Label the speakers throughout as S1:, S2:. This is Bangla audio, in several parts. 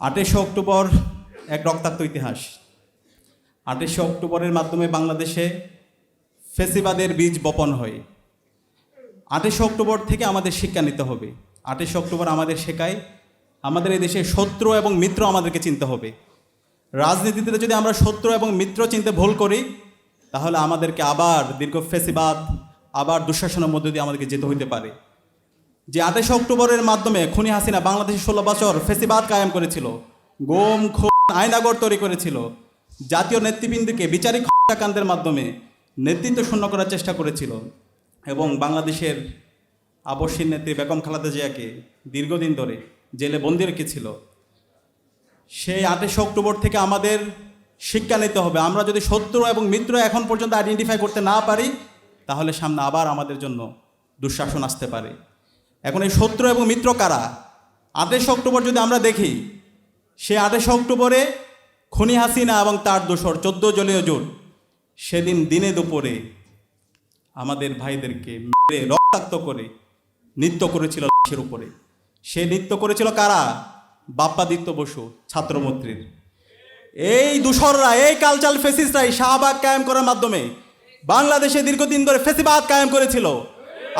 S1: আঠাশে অক্টোবর এক রক্তাক্ত ইতিহাস। আঠাশে অক্টোবরের মাধ্যমে বাংলাদেশে ফেসিবাদের বীজ বপন হয়। আঠাশে অক্টোবর থেকে আমাদের শিক্ষা নিতে হবে। আঠাশে অক্টোবর আমাদের শেখায়, আমাদের এই দেশে শত্রু এবং মিত্র আমাদেরকে চিনতে হবে। রাজনীতিতে যদি আমরা শত্রু এবং মিত্র চিনতে ভুল করি, তাহলে আমাদেরকে আবার দীর্ঘ ফেসিবাদ, আবার দুঃশাসনের মধ্য দিয়ে আমাদেরকে যেতে হইতে পারে। যে আঠাশে অক্টোবরের মাধ্যমে খুনি হাসিনা বাংলাদেশে ষোলো বছর ফেসিবাদ কায়েম করেছিল, গোম, খুন, আইনাগর তৈরি করেছিল। জাতীয় নেতৃবৃন্দকে বিচারিক হত্যাকাণ্ডের মাধ্যমে নেতৃত্ব শূন্য করার চেষ্টা করেছিল এবং বাংলাদেশের আবশ্যিক নেত্রী বেগম খালাদা জিয়াকে দীর্ঘদিন ধরে জেলে বন্দি রেখেছিল। সেই আঠাশে অক্টোবর থেকে আমাদের শিক্ষা নিতে হবে। আমরা যদি শত্রু এবং মিত্র এখন পর্যন্ত আইডেন্টিফাই করতে না পারি, তাহলে সামনে আবার আমাদের জন্য দুঃশাসন আসতে পারে। এখন এই শত্রু এবং মিত্র কারা? আঠাশে অক্টোবর যদি আমরা দেখি, সে আঠাশে অক্টোবরে খনি হাসিনা এবং তার দোসর চোদ্দ জলীয় জোট। সেদিন দিনে দুপুরে আমাদের ভাইদেরকে মেরে রক্তাক্ত করে নৃত্য করেছিল লাশের উপরে। সে নৃত্য করেছিল কারা? বাপ্পাদিত্য বসু ছাত্রমন্ত্রীর এই দূষররা, এই কালচার ফেসিসরাই শাহবাগ কায়েম করার মাধ্যমে বাংলাদেশে দীর্ঘদিন ধরে ফেসিবাদ কায়েম করেছিল।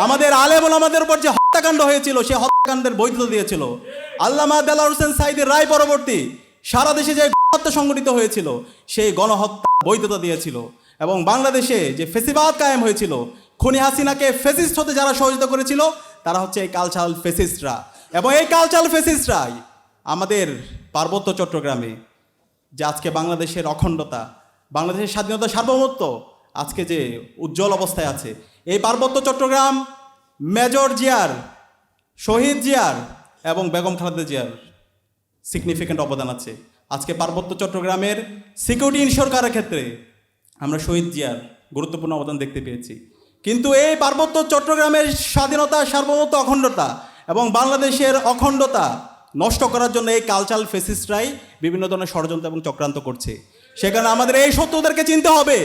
S1: আমাদের আলেমন আমাদের উপর যে হত্যাকাণ্ড হয়েছিল, সে হত্যাকাণ্ডের বৈধতা দিয়েছিল। আল্লামা দেলার হোসেন সাইদের রায় পরবর্তী সারা দেশে যে গণহত্যা সংগঠিত হয়েছিল, সেই গণহত্যা বৈধতা দিয়েছিল। এবং বাংলাদেশে যে ফেসিবাদ কায়েম হয়েছিল, খুনি হাসিনাকে ফেসিস্ট হতে যারা সহযোগিতা করেছিল, তারা হচ্ছে এই কালচারাল ফেসিস্টরা এবং এই কালচারাল ফেসিস্টরাই আমাদের পার্বত্য চট্টগ্রামে, যে আজকে বাংলাদেশের অখণ্ডতা, বাংলাদেশের স্বাধীনতা সার্বভৌমত্ব আজকে যে উজ্জ্বল অবস্থায় আছে। এই পার্বত্য চট্টগ্রাম মেজর জিয়ার, শহীদ জিয়ার এবং বেগম খালেদা জিয়ার সিগনিফিক্যান্ট অবদান আছে। আজকে পার্বত্য চট্টগ্রামের সিকিউরিটি ইনশোর করার ক্ষেত্রে আমরা শহীদ জিয়ার গুরুত্বপূর্ণ অবদান দেখতে পেয়েছি। কিন্তু এই পার্বত্য চট্টগ্রামের স্বাধীনতা, সার্বভৌমত্ব, অখণ্ডতা এবং বাংলাদেশের অখণ্ডতা নষ্ট করার জন্য এই কালচারাল ফেসিস্টরাই বিভিন্ন ধরনের ষড়যন্ত্র এবং চক্রান্ত করছে। সেখানে আমাদের এই শত্রুদেরকে চিনতে হবে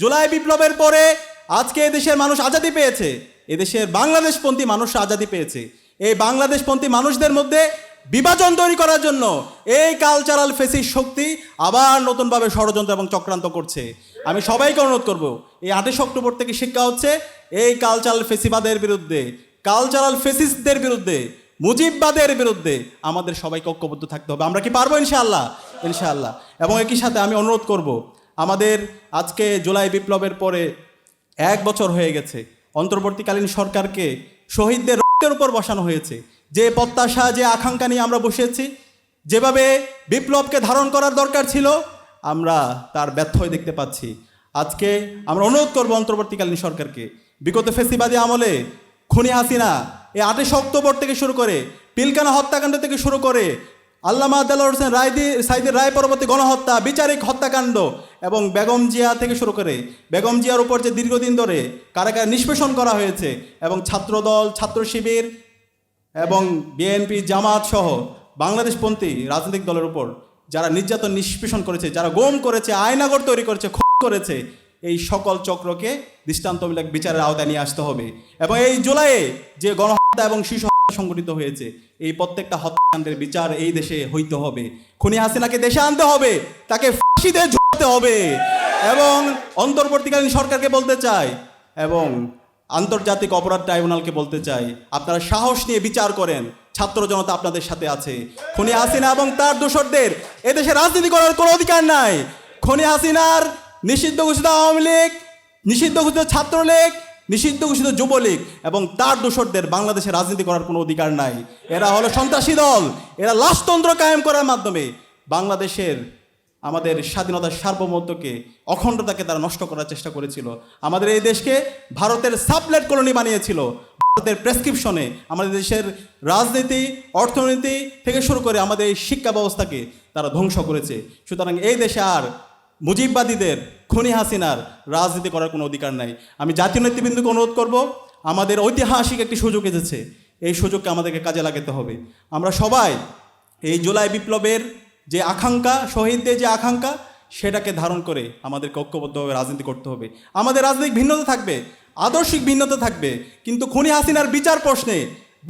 S1: জুলাই বিপ্লবের পরে আজকে এদেশের মানুষ আজাদি পেয়েছে। এদেশের বাংলাদেশপন্থী মানুষ আজাদি পেয়েছে। এই বাংলাদেশপন্থী মানুষদের মধ্যে বিভাজন তৈরি করার জন্য এই কালচারাল ফেসিস শক্তি আবার নতুনভাবে ষড়যন্ত্র এবং চক্রান্ত করছে। আমি সবাইকে অনুরোধ করব, এই আঠাশ অক্টোবর থেকে শিক্ষা হচ্ছে এই কালচারাল ফেসিবাদের বিরুদ্ধে কালচারাল ফেসিসদের বিরুদ্ধে, মুজিববাদের বিরুদ্ধে আমাদের সবাইকে ঐক্যবদ্ধ থাকতে হবে। আমরা কি পারব ইনশাআল্লাহ? ইনশাআল্লাহ। এবং একই সাথে আমি অনুরোধ করব আমাদের আজকে জুলাই বিপ্লবের পরে এক বছর হয়ে গেছে। অন্তর্বর্তীকালীন সরকারকে শহীদদের রক্তের উপর বসানো হয়েছে। যে প্রত্যাশা, যে আকাঙ্ক্ষা নিয়ে আমরা বসেছি, যেভাবে বিপ্লবকে ধারণ করার দরকার ছিল, আমরা তার ব্যর্থ দেখতে পাচ্ছি। আজকে আমরা অনুরোধ করব অন্তর্বর্তীকালীন সরকারকে। বিগত ফেসিবাদী আমলে খুনি হাসিনা এই আঠাশ অক্টোবর থেকে শুরু করে, পিলকানা হত্যাকাণ্ড থেকে শুরু করে, আল্লামা দেলোয়ার হোসেন রায় দি সাইদের রায় পরবর্তী গণহত্যা, বিচারিক হত্যাকাণ্ড এবং বেগম জিয়া থেকে শুরু করে বেগম জিয়ার উপর যে দীর্ঘদিন ধরে কারাগারে নিষ্পেষণ করা হয়েছে এবং ছাত্রদল, ছাত্র শিবির এবং বিএনপি, জামাত সহ বাংলাদেশপন্থী রাজনৈতিক দলের উপর যারা নির্যাতন নিষ্পেষণ করেছে, যারা গোম করেছে, আয়নাগর তৈরি করেছে, খুন করেছে, এই সকল চক্রকে দৃষ্টান্তমূলক বিচারের আওতায় নিয়ে আসতে হবে। এবং এই জুলাইয়ে যে গণহত্যা এবং শিশু সংঘটিত হয়েছে, এই প্রত্যেকটা হত্যাকাণ্ডের বিচার এই দেশে হইতে হবে। খুনি হাসিনাকে দেশে আনতে হবে, তাকে ফাঁসিতে হবে। এবং অন্তর্বর্তীকালীন সরকারকে বলতে চাই এবং আন্তর্জাতিক অপরাধ ট্রাইব্যুনালকে বলতে চাই, আপনারা সাহস নিয়ে বিচার করেন, ছাত্র জনতা আপনাদের সাথে আছে। খনি হাসিনা এবং তার দোসরদের এদেশে রাজনীতি করার কোনো অধিকার নাই। খনি হাসিনার নিষিদ্ধ ঘোষিত আওয়ামী লীগ, নিষিদ্ধ ঘোষিত ছাত্রলীগ, নিষিদ্ধ ঘোষিত যুবলীগ এবং তার দোসরদের বাংলাদেশে রাজনীতি করার কোনো অধিকার নাই। এরা হলো সন্ত্রাসী দল। এরা লাশতন্ত্র কায়েম করার মাধ্যমে বাংলাদেশের আমাদের স্বাধীনতার সার্বভৌমত্বকে অখণ্ডতাকে তারা নষ্ট করার চেষ্টা করেছিল। আমাদের এই দেশকে ভারতের সাবলেট কলোনি বানিয়েছিল। ভারতের প্রেসক্রিপশনে আমাদের দেশের রাজনীতি, অর্থনীতি থেকে শুরু করে আমাদের এই শিক্ষা ব্যবস্থাকে তারা ধ্বংস করেছে। সুতরাং এই দেশে আর মুজিববাদীদের, খুনি হাসিনার রাজনীতি করার কোনো অধিকার নাই। আমি জাতীয় নেতৃবৃন্দকে অনুরোধ করব, আমাদের ঐতিহাসিক একটি সুযোগ এসেছে। এই সুযোগকে আমাদেরকে কাজে লাগাতে হবে। আমরা সবাই এই জুলাই বিপ্লবের যে আকাঙ্ক্ষা, শহীদদের যে আকাঙ্ক্ষা, সেটাকে ধারণ করে আমাদেরকে ঐক্যবদ্ধভাবে রাজনীতি করতে হবে। আমাদের রাজনৈতিক ভিন্নতা থাকবে, আদর্শিক ভিন্নতা থাকবে, কিন্তু খুনি হাসিনার বিচার প্রশ্নে,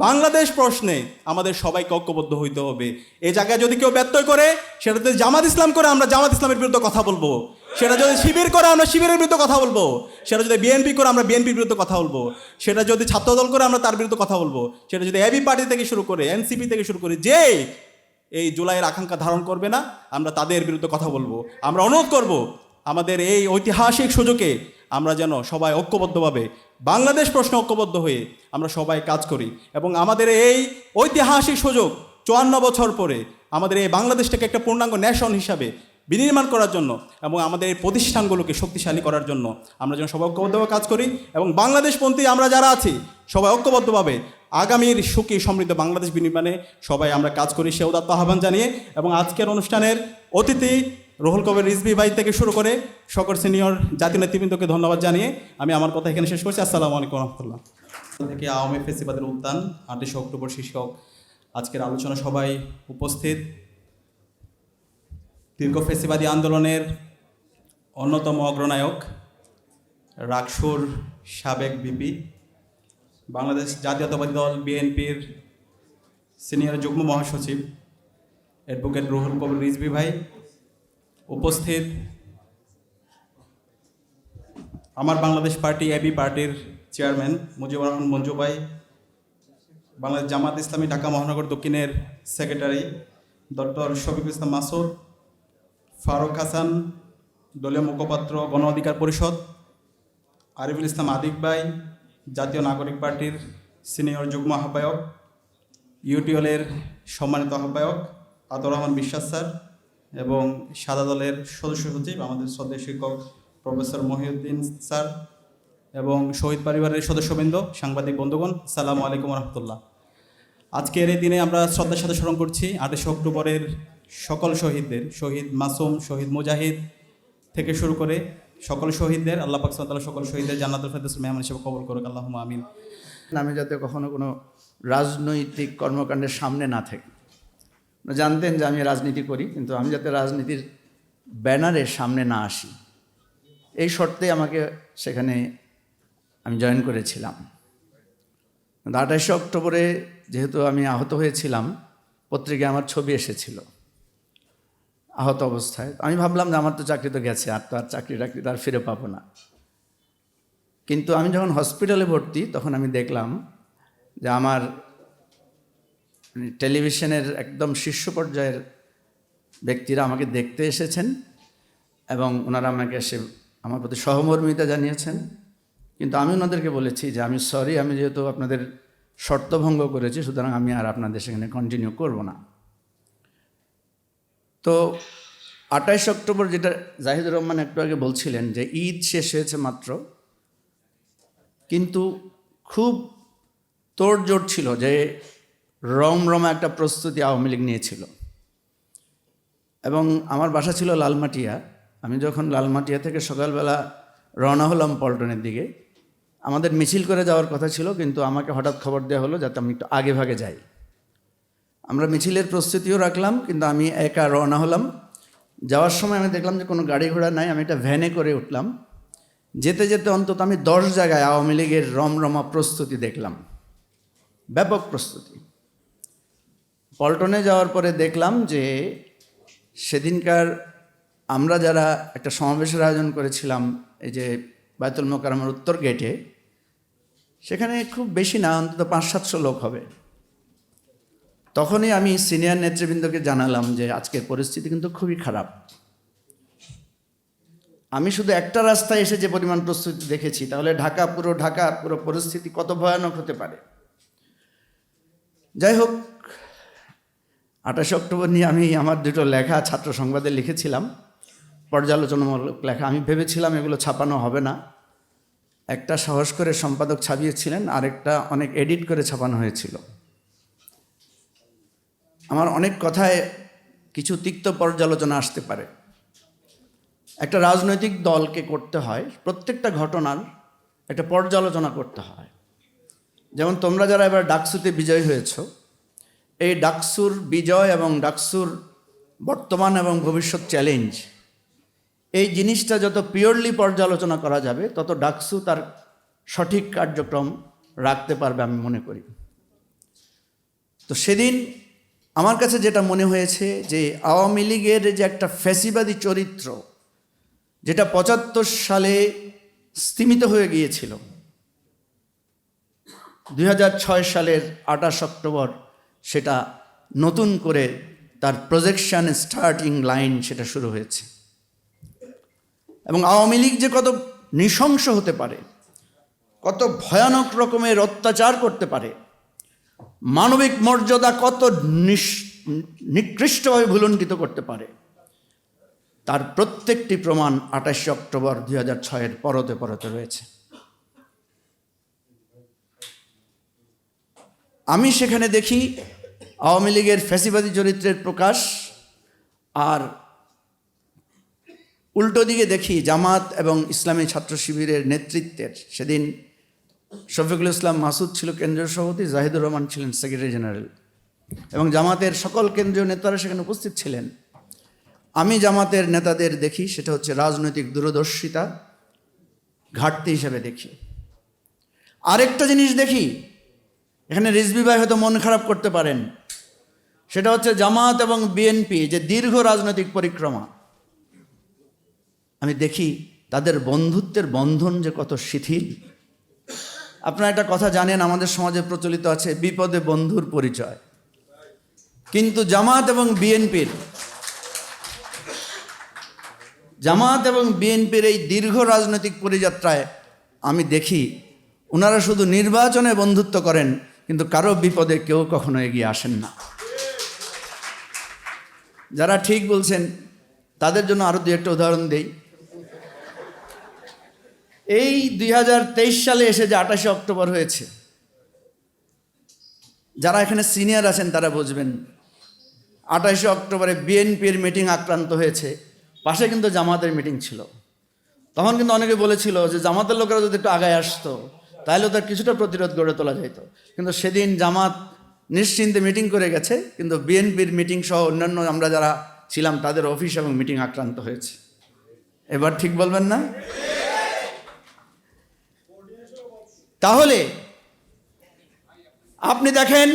S1: বাংলাদেশ প্রশ্নে আমাদের সবাইকে ঐক্যবদ্ধ হইতে হবে। এ জায়গায় যদি কেউ ব্যত্যয় করে সেটাতে জামাত ইসলাম করে, আমরা জামাত ইসলামের বিরুদ্ধে কথা বলব। সেটা যদি শিবির করে, আমরা শিবিরের বিরুদ্ধে কথা বলব। সেটা যদি বিএনপি করে, আমরা বিএনপির বিরুদ্ধে কথা বলব। সেটা যদি ছাত্রদল করে, আমরা তার বিরুদ্ধে কথা বলব। সেটা যদি এবি পার্টি থেকে শুরু করে এনসিপি থেকে শুরু করে যে এই জুলাইয়ের আকাঙ্ক্ষা ধারণ করবে না, আমরা তাদের বিরুদ্ধে কথা বলব। আমরা অনুরোধ করব, আমাদের এই ঐতিহাসিক সুযোগে আমরা যেন সবাই ঐক্যবদ্ধভাবে, বাংলাদেশ প্রশ্নে ঐক্যবদ্ধ হয়ে আমরা সবাই কাজ করি এবং আমাদের এই ঐতিহাসিক সুযোগ চুয়ান্ন বছর পরে আমাদের এই বাংলাদেশটাকে একটা পূর্ণাঙ্গ ন্যাশন হিসাবে বিনির্মাণ করার জন্য এবং আমাদের এই প্রতিষ্ঠানগুলোকে শক্তিশালী করার জন্য আমরা যেন সবাই ঐক্যবদ্ধভাবে কাজ করি এবং বাংলাদেশপন্থী আমরা যারা আছি, সবাই ঐক্যবদ্ধভাবে আগামীর সুখী সমৃদ্ধ বাংলাদেশ বিনির্মাণে সবাই আমরা কাজ করি সে উদাত্ত আহ্বান জানিয়ে এবং আজকের অনুষ্ঠানের অতিথি রুহুল কবির রিজবি ভাই থেকে শুরু করে সকল সিনিয়র জাতীয় নেতৃবৃন্দকে ধন্যবাদ জানিয়ে আমি আমার কথা এখানে শেষ করছি। আসসালামু আলাইকুম রহমতুল্লাহ। থেকে আওয়ামী ফেসিবাদের উদ্যান আঠাশে অক্টোবর শীর্ষক আজকের আলোচনা সবাই উপস্থিত দীর্ঘ ফেসিবাদী আন্দোলনের অন্যতম অগ্রনায়ক, রাকসুর সাবেক বিপি বাংলাদেশ জাতীয়তাবাদী দল, বিএনপির সিনিয়র যুগ্ম মহাসচিব অ্যাডভোকেট রুহুল কবির রিজভি ভাই উপস্থিত। আমার বাংলাদেশ পার্টি এবি পার্টির চেয়ারম্যান মুজিবুর রহমান মঞ্জু ভাই, বাংলাদেশ জামাত ইসলামী ঢাকা মহানগর দক্ষিণের সেক্রেটারি ডক্টর শফিক ইসলাম মাসুদ, ফারুক হাসান, দলীয় মুখপাত্র গণ অধিকার পরিষদ, আরিফুল ইসলাম আদিক ভাই জাতীয় নাগরিক পার্টির সিনিয়র যুগ্ম আহ্বায়ক ইউটিওলের সম্মানিত আহ্বায়ক আতর রহমান বিশ্বাস স্যার এবং সাদা দলের সদস্য সচিব আমাদের শ্রদ্ধেয় শিক্ষক প্রফেসর মহিউদ্দিন স্যার এবং শহীদ পরিবারের সদস্যবৃন্দ, সাংবাদিক বন্ধুগণ সালামু আলাইকুম রহমতুল্লাহ আজকের এই দিনে আমরা শ্রদ্ধার সাথে স্মরণ করছি আঠাশে অক্টোবরের সকল শহীদদের, শহীদ মাসুম, শহীদ মুজাহিদ থেকে শুরু করে সকল শহীদদের, আল্লাহ পাক সাল্লাহ সকল শহীদদের জান্নাতুল ফেরদৌস মেহমান হিসেবে কবল করুক আল্লাহ আমিন।
S2: আমি যাতে কখনো কোনো রাজনৈতিক কর্মকাণ্ডের সামনে না থাকি। জানতেন যে আমি রাজনীতি করি, কিন্তু আমি যাতে রাজনীতির ব্যানারের সামনে না আসি, এই শর্তে আমাকে সেখানে আমি জয়েন করেছিলাম। আঠাশে অক্টোবরে যেহেতু আমি আহত হয়েছিলাম, পত্রিকায় আমার ছবি এসেছিল। আহত অবস্থায়। আমি ভাবলাম যে আমার তো চাকরি তো গেছে, আর তো আর চাকরি টাকরি তো আর ফিরে পাবো না। কিন্তু আমি যখন হসপিটালে ভর্তি, তখন আমি দেখলাম যে আমার মানে টেলিভিশনের একদম শীর্ষ পর্যায়ের ব্যক্তিরা আমাকে দেখতে এসেছেন এবং ওনারা আমাকে এসে আমার প্রতি সহমর্মিতা জানিয়েছেন। কিন্তু আমি ওনাদেরকে বলেছি যে আমি সরি, আমি যেহেতু আপনাদের শর্তভঙ্গ করেছি, সুতরাং আমি আর আপনাদের সেখানে কন্টিনিউ করব না। তো আঠাইশ অক্টোবর যেটা জাহিদুর রহমান একটু আগে বলছিলেন যে ঈদ শেষ হয়েছে মাত্র, কিন্তু খুব তোড়জোড় ছিল যে রমরমা একটা প্রস্তুতি আওয়ামী লীগ নিয়েছিল। এবং আমার বাসা ছিল লালমাটিয়া, আমি যখন লালমাটিয়া থেকে সকালবেলা রওনা হলাম পল্টনের দিকে, আমাদের মিছিল করে যাওয়ার কথা ছিল, কিন্তু আমাকে হঠাৎ খবর দেওয়া হলো যাতে আমি একটু আগে ভাগে যাই। আমরা মিছিলের প্রস্তুতিও রাখলাম, কিন্তু আমি একা রওনা হলাম। যাওয়ার সময় আমি দেখলাম যে কোনো গাড়ি ঘোড়া নাই, আমি একটা ভ্যানে করে উঠলাম। যেতে যেতে অন্তত আমি দশ জায়গায় আওয়ামী লীগের রমরমা প্রস্তুতি দেখলাম। ব্যাপক প্রস্তুতি। পল্টনে যাওয়ার পরে দেখলাম যে সেদিনকার আমরা যারা একটা সমাবেশের আয়োজন করেছিলাম, এই যে বায়তুল মোকারমের উত্তর গেটে সেখানে খুব বেশি না, অন্তত পাঁচ সাতশো লোক হবে। তখনই আমি সিনিয়র নেতৃবৃন্দকে জানালাম যে আজকের পরিস্থিতি কিন্তু খুবই খারাপ। আমি শুধু একটা রাস্তায় এসে যে পরিমাণ প্রস্তুতি দেখেছি, তাহলে ঢাকা, পুরো ঢাকা, পুরো পরিস্থিতি কত ভয়ানক হতে পারে? যাই হোক, আঠাশে অক্টোবর নিয়ে আমি আমার দুটো লেখা ছাত্র সংবাদে লিখেছিলাম। পর্যালোচনামূলক লেখা। আমি ভেবেছিলাম এগুলো ছাপানো হবে না। একটা সাহস করে সম্পাদক ছাপিয়েছিলেন, আরেকটা অনেক এডিট করে ছাপানো হয়েছিল। আমার অনেক কথায় কিছু তিক্ত পর্যালোচনা আসতে পারে। একটা রাজনৈতিক দলকে করতে হয়, প্রত্যেকটা ঘটনার একটা পর্যালোচনা করতে হয়। যেমন তোমরা যারা এবার ডাকসুতে বিজয় হয়েছ, এই ডাকসুর বিজয় এবং ডাকসুর বর্তমান এবং ভবিষ্যৎ চ্যালেঞ্জ, এই জিনিসটা যত পিওরলি পর্যালোচনা করা যাবে, তত ডাকসু তার সঠিক কার্যক্রম রাখতে পারবে আমি মনে করি। তো সেদিন আমার কাছে যেটা মনে হয়েছে যে আওয়ামী লীগের যে একটা ফ্যাসিবাদী চরিত্র, যেটা পঁচাত্তর সালে স্তিমিত হয়ে গিয়েছিল, দুই ছয় সালের আঠাশ অক্টোবর সেটা নতুন করে তার প্রজেকশন স্টার্টিং লাইন সেটা শুরু হয়েছে। এবং আওয়ামী লীগ যে কত নৃশংস হতে পারে, কত ভয়ানক রকমের অত্যাচার করতে পারে মানবিক মর্যাদা কত নিকৃষ্টভাবে ভুলণ্ঠিত করতে পারে? তার প্রত্যেকটি প্রমাণ আঠাশে অক্টোবর দুই হাজার ছয়ের পরতে পরতে রয়েছে। আমি সেখানে দেখি আওয়ামী লীগের ফ্যাসিবাদী চরিত্রের প্রকাশ আর উল্টো দিকে দেখি জামাত এবং ইসলামী ছাত্র শিবিরের নেতৃত্বের। সেদিন শফিকুল ইসলাম মাসুদ ছিল কেন্দ্রীয় সভাপতি, জাহিদুর রহমান ছিলেন সেক্রেটারি জেনারেল। এবং জামাতের সকল কেন্দ্রীয় নেতারা সেখানে উপস্থিত ছিলেন। আমি জামাতের নেতাদের দেখি, সেটা হচ্ছে রাজনৈতিক দূরদর্শিতা, ঘাটতি হিসেবে দেখি। আরেকটা জিনিস দেখি, এখানে রিজবি ভাই হয়তো মন খারাপ করতে পারেন। সেটা হচ্ছে জামাত এবং বিএনপি যে দীর্ঘ রাজনৈতিক পরিক্রমা, আমি দেখি তাদের বন্ধুত্বের বন্ধন যে কত শিথিল আপনারা একটা কথা জানেন, আমাদের সমাজে প্রচলিত আছে বিপদে বন্ধুর পরিচয়। কিন্তু জামাত এবং বিএনপির, জামাত এবং বিএনপির এই দীর্ঘ রাজনৈতিক পরিযাত্রায় আমি দেখি ওনারা শুধু নির্বাচনে বন্ধুত্ব করেন, কিন্তু কারও বিপদে কেউ কখনো এগিয়ে আসেন না। যারা ঠিক বলছেন, তাদের জন্য আরও দু একটা উদাহরণ দেই। এই দুই হাজার তেইশ সালে এসে যে আঠাশে অক্টোবর হয়েছে, যারা এখানে সিনিয়র আছেন তারা বুঝবেন, আঠাশে অক্টোবরে বিএনপির মিটিং আক্রান্ত হয়েছে, পাশে কিন্তু জামাতের মিটিং ছিল। তখন কিন্তু অনেকে বলেছিল যে জামাতের লোকেরা যদি একটু আগায় আসতো, তাহলে তার কিছুটা প্রতিরোধ গড়ে তোলা যেত। কিন্তু সেদিন জামাত নিশ্চিন্তে মিটিং করে গেছে, কিন্তু বিএনপির মিটিং সহ অন্যান্য আমরা যারা ছিলাম তাদের অফিস এবং মিটিং আক্রান্ত হয়েছে। এবার ঠিক বলবেন না? তাহলে, আপনি দেখেন,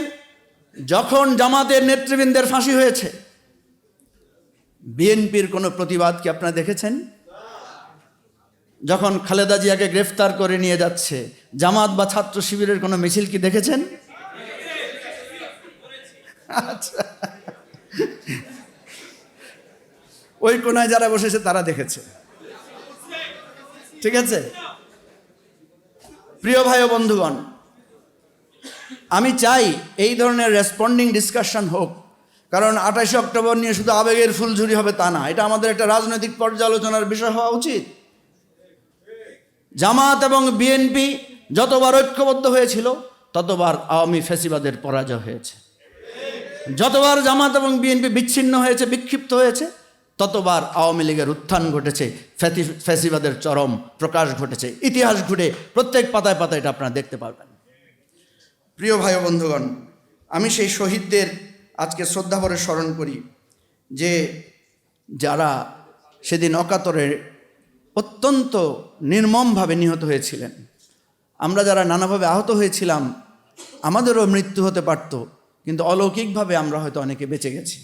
S2: যখন জামাতের নেতৃবৃন্দের ফাঁসি হয়েছে, বিএনপির কোনো প্রতিবাদ কি আপনারা দেখেছেন? যখন খালেদা জিয়াকে গ্রেফতার করে নিয়ে যাচ্ছে, জামাত বা ছাত্র শিবিরের কোনো মিছিল কি দেখেছেন? আচ্ছা। ওই কোনায় যারা বসেছে তারা দেখেছে। ঠিক আছে? প্রিয় ভাই ও বন্ধুগণ, আমি চাই এই ধরনের রেসপন্ডিং ডিসকাশন হোক, কারণ আঠাশে অক্টোবর নিয়ে শুধু আবেগের ফুলঝুরি হবে তা না, এটা আমাদের একটা রাজনৈতিক পর্যালোচনার বিষয় হওয়া উচিত। জামাত এবং বিএনপি যতবার ঐক্যবদ্ধ হয়েছিল, ততবার আওয়ামী ফেসিবাদের পরাজয় হয়েছে। যতবার জামাত এবং বিএনপি বিচ্ছিন্ন হয়েছে, বিক্ষিপ্ত হয়েছে ততবার আওয়ামী লীগের উত্থান ঘটেছে ফ্যাসিবাদের চরম প্রকাশ ঘটেছে, ইতিহাস ঘুরে প্রত্যেক পাতায় পাতায় এটা আপনারা দেখতে পারবেন। প্রিয় ভাই বন্ধুগণ, আমি সেই শহীদদের আজকে শ্রদ্ধাভরে স্মরণ করি, যে যারা সেদিন অকাতরে অত্যন্ত নির্মমভাবে নিহত হয়েছিলেন। আমরা যারা নানাভাবে আহত হয়েছিলাম, আমাদেরও মৃত্যু হতে পারত, কিন্তু অলৌকিকভাবে আমরা হয়তো অনেকে বেঁচে গেছি।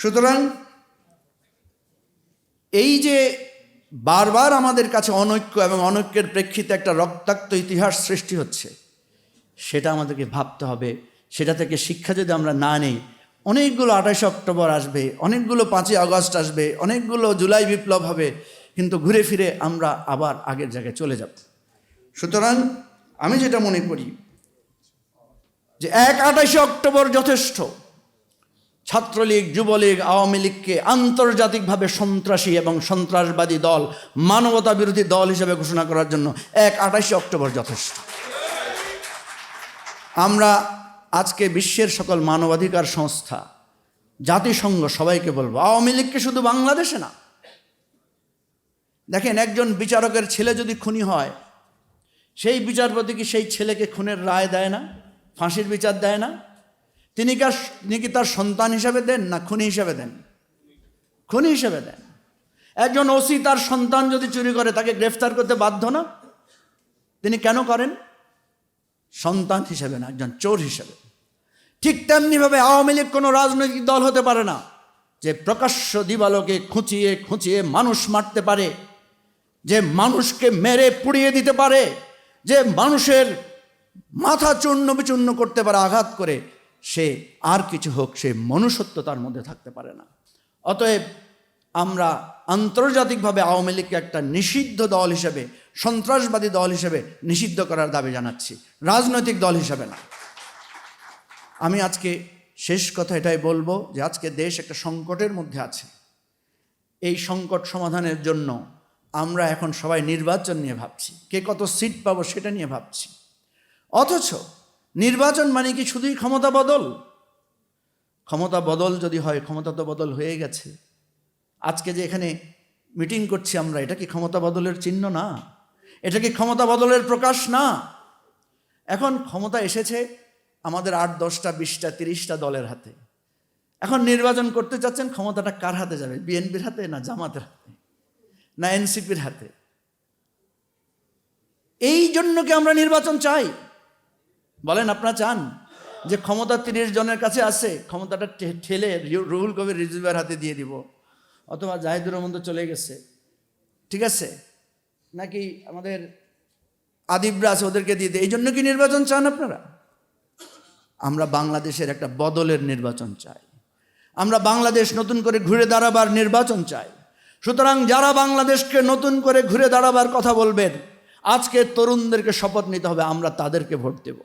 S2: সুতরাং এই যে বারবার আমাদের কাছে অনৈক্য এবং অনৈক্যের প্রেক্ষিতে একটা রক্তাক্ত ইতিহাস সৃষ্টি হচ্ছে, সেটা আমাদেরকে ভাবতে হবে। সেটা থেকে শিক্ষা যদি আমরা না নেই, অনেকগুলো আঠাশে অক্টোবর আসবে, অনেকগুলো পাঁচই আগস্ট আসবে, অনেকগুলো জুলাই বিপ্লব হবে, কিন্তু ঘুরে ফিরে আমরা আবার আগের জায়গায় চলে যাব। সুতরাং আমি যেটা মনে করি যে এক আঠাশে অক্টোবর যথেষ্ট। ছাত্রলীগ, যুবলীগ, আওয়ামী লীগকে আন্তর্জাতিকভাবে সন্ত্রাসী এবং সন্ত্রাসবাদী দল, মানবতা বিরোধী দল হিসেবে ঘোষণা করার জন্য এক আঠাশে অক্টোবর যথেষ্ট। আমরা আজকে বিশ্বের সকল মানবাধিকার সংস্থা, জাতিসংঘ সবাইকে বলব, আওয়ামী লীগকে শুধু বাংলাদেশে না। দেখেন, একজন বিচারকের ছেলে যদি খুনি হয়, সেই বিচারপতি কি সেই ছেলেকে খুনের রায় দেয় না? ফাঁসির বিচার দেয় না? তিনি কি তার সন্তান হিসাবে দেন না খুনি হিসাবে দেন? খুনি হিসাবে দেন। একজন ওসি তার সন্তান যদি চুরি করে, তাকে গ্রেফতার করতে বাধ্য না? তিনি কেন করেন? সন্তান হিসেবে না, একজন চোর হিসেবে। ঠিক তেমনিভাবে আওয়ামী লীগ কোনো রাজনৈতিক দল হতে পারে না, যে প্রকাশ্য দিবালোকে খুঁচিয়ে খুঁচিয়ে মানুষ মারতে পারে, যে মানুষকে মেরে পুড়িয়ে দিতে পারে, যে মানুষের মাথা চূর্ণ বিচূর্ণ করতে পারে, আঘাত করে। সে আর কিছু হোক, সে মনুষ্যত্ব তার মধ্যে থাকতে পারে না। অতএব আমরা আন্তর্জাতিকভাবে আওয়ামী লীগকে একটা নিষিদ্ধ দল হিসেবে, সন্ত্রাসবাদী দল হিসেবে নিষিদ্ধ করার দাবি জানাচ্ছি। রাজনৈতিক দল হিসেবে না। আমি আজকে শেষ কথা এটাই বলব যে আজকে দেশ একটা সংকটের মধ্যে আছে। এই সংকট সমাধানের জন্য আমরা এখন সবাই নির্বাচন নিয়ে ভাবছি। কে কত সিট পাবো সেটা নিয়ে ভাবছি। অথচ নির্বাচন মানে কি শুধুই ক্ষমতা বদল? ক্ষমতা বদল যদি হয়, ক্ষমতা তো বদল হয়ে গেছে। আজকে যে এখানে মিটিং করছি আমরা, এটা কি ক্ষমতা বদলের চিহ্ন না? এটা কি ক্ষমতা বদলের প্রকাশ না? এখন ক্ষমতা এসেছে আমাদের আট, দশটা, বিশটা, তিরিশটা দলের হাতে। এখন নির্বাচন করতে চাচ্ছেন, ক্ষমতাটা কার হাতে যাবে? বিএনপির হাতে না জামাতের হাতে? না এনসিপির হাতে? এই জন্য কি আমরা নির্বাচন চাই? বলেন, আপনারা চান যে ক্ষমতা তিরিশ জনের কাছে আছে, ক্ষমতাটা ঠেলে রুহুল কবির রিজুবের হাতে দিয়ে দিব, অথবা জাহিদুর রহমান তো চলে গেছে। ঠিক আছে? নাকি আমাদের আদিবরা আছে, ওদেরকে দিয়ে দেয় এই জন্য কি নির্বাচন চান আপনারা? আমরা বাংলাদেশের একটা বদলের নির্বাচন চাই। আমরা বাংলাদেশ নতুন করে ঘুরে দাঁড়াবার নির্বাচন চাই। সুতরাং যারা বাংলাদেশকে নতুন করে ঘুরে দাঁড়াবার কথা বলবেন, আজকে তরুণদেরকে শপথ নিতে হবে, আমরা তাদেরকে ভোট দেব।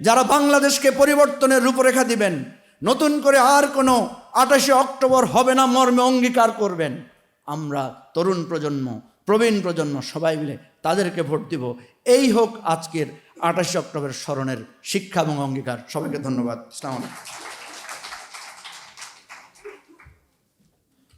S2: যারা বাংলাদেশকে পরিবর্তনের রূপরেখা দিবেন, নতুন করে আর কোনো আঠাশে অক্টোবর হবে না, মর্মে অঙ্গীকার করবেন। আমরা তরুণ প্রজন্ম, প্রবীণ প্রজন্ম সবাই মিলে তাদেরকে ভোট দিব। এই হোক আজকের আঠাশে অক্টোবর স্মরণের শিক্ষা এবং অঙ্গীকার। সবাইকে ধন্যবাদ। ইসলাম।